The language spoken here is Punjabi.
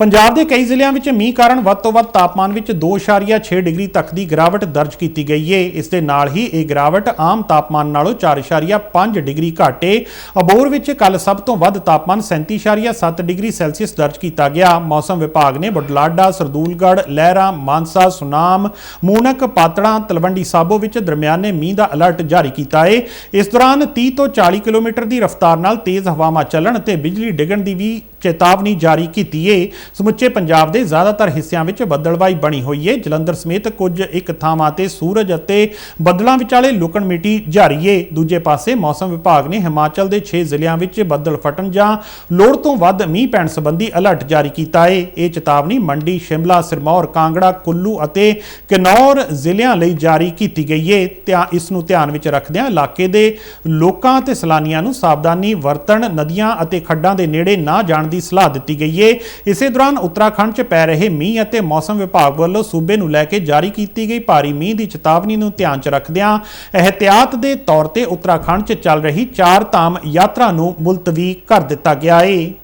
ਪੰਜਾਬ ਦੇ ਕਈ ਜ਼ਿਲ੍ਹਿਆਂ ਵਿੱਚ ਮੀਂਹ ਕਾਰਨ ਵੱਧ ਤੋਂ ਵੱਧ ਤਾਪਮਾਨ ਵਿੱਚ 2.6 ਡਿਗਰੀ ਤੱਕ ਦੀ ਗਿਰਾਵਟ ਦਰਜ ਕੀਤੀ ਗਈ ਹੈ ਇਸ ਦੇ ਨਾਲ ਹੀ ਇਹ ਗਿਰਾਵਟ ਆਮ ਤਾਪਮਾਨ ਨਾਲੋਂ 4.5 ਡਿਗਰੀ ਘੱਟ। ਹੈ ਅਬੋਰ ਵਿੱਚ ਕੱਲ ਸਭ ਤੋਂ ਵੱਧ ਤਾਪਮਾਨ 37.7 ਡਿਗਰੀ ਸੈਲਸੀਅਸ ਦਰਜ ਕੀਤਾ ਗਿਆ। ਮੌਸਮ ਵਿਭਾਗ ਨੇ ਬੁਢਲਾਡਾ, ਸਰਦੂਲਗੜ੍ਹ, ਲਹਿਰਾ, ਮਾਨਸਾ, ਸੁਨਾਮ, ਮੂਨਕ, ਪਾਤੜਾ, ਤਲਵੰਡੀ ਸਾਬੋ ਵਿੱਚ ਦਰਮਿਆਨੇ ਮੀਂਹ ਦਾ ਅਲਰਟ ਜਾਰੀ ਕੀਤਾ ਹੈ ਇਸ ਦੌਰਾਨ 30 ਤੋਂ 40 ਕਿਲੋਮੀਟਰ ਦੀ ਰਫ਼ਤਾਰ ਨਾਲ ਤੇਜ਼ ਹਵਾਵਾਂ ਚੱਲਣ ਅਤੇ ਬਿਜਲੀ ਡਿੱਗਣ ਦੀ ਵੀ ਚੇਤਾਵਨੀ ਜਾਰੀ ਕੀਤੀ ਹੈ ਸਮੁੱਚੇ ਪੰਜਾਬ ਦੇ ਜ਼ਿਆਦਾਤਰ ਹਿੱਸਿਆਂ ਵਿੱਚ ਬੱਦਲਵਾਈ ਬਣੀ ਹੋਈ ਹੈ ਜਲੰਧਰ ਸਮੇਤ ਕੁਝ ਇੱਕ ਥਾਵਾਂ ਤੇ ਸੂਰਜ ਅਤੇ ਬੱਦਲਾਂ ਵਿਚਾਲੇ ਲੁਕਣ ਮਿੱਟੀ ਜਾਰੀ ਹੈ ਦੂਜੇ ਪਾਸੇ ਮੌਸਮ ਵਿਭਾਗ ਨੇ ਹਿਮਾਚਲ ਦੇ 6 ਜ਼ਿਲ੍ਹਿਆਂ ਵਿੱਚ ਬੱਦਲ ਫਟਣ ਜਾਂ ਲੋੜ ਤੋਂ ਵੱਧ ਮੀਂਹ ਪੈਣ ਸੰਬੰਧੀ ਅਲਰਟ ਜਾਰੀ ਕੀਤਾ ਹੈ ਇਹ ਚੇਤਾਵਨੀ ਮੰਡੀ, ਸ਼ਿਮਲਾ, ਸਿਰਮੌਰ, ਕਾਂਗੜਾ, ਕੁੱਲੂ ਅਤੇ ਕਿਨੌਰ ਜ਼ਿਲ੍ਹਿਆਂ ਲਈ ਜਾਰੀ ਕੀਤੀ ਗਈ ਹੈ ਧਿਆ ਇਸ ਨੂੰ ਧਿਆਨ ਵਿੱਚ ਰੱਖਦਿਆਂ ਇਲਾਕੇ ਦੇ ਲੋਕਾਂ ਅਤੇ ਸੈਲਾਨੀਆਂ ਨੂੰ ਸਾਵਧਾਨੀ ਵਰਤਣ, ਨਦੀਆਂ ਅਤੇ ਖੱਡਾਂ ਦੇ ਨੇੜੇ ਨਾ ਜਾਣ ਦੀ ਸਲਾਹ ਦਿੱਤੀ ਗਈ ਹੈ ਇਸੇ ਦੌਰਾਨ ਉੱਤਰਾਖੰਡ 'ਚ ਪੈ ਰਹੇ ਮੀਂਹ ਅਤੇ ਮੌਸਮ ਵਿਭਾਗ ਵੱਲੋਂ ਸੂਬੇ ਨੂੰ ਲੈ ਕੇ ਜਾਰੀ ਕੀਤੀ ਗਈ ਭਾਰੀ ਮੀਂਹ ਦੀ ਚੇਤਾਵਨੀ ਨੂੰ ਧਿਆਨ 'ਚ ਰੱਖਦਿਆਂ ਅਹਤਿਆਤ ਦੇ ਤੌਰ ਤੇ ਉੱਤਰਾਖੰਡ 'ਚ ਚੱਲ ਰਹੀ ਚਾਰ ਧਾਮ ਯਾਤਰਾ ਨੂੰ ਮੁਲਤਵੀ ਕਰ ਦਿੱਤਾ ਗਿਆ ਹੈ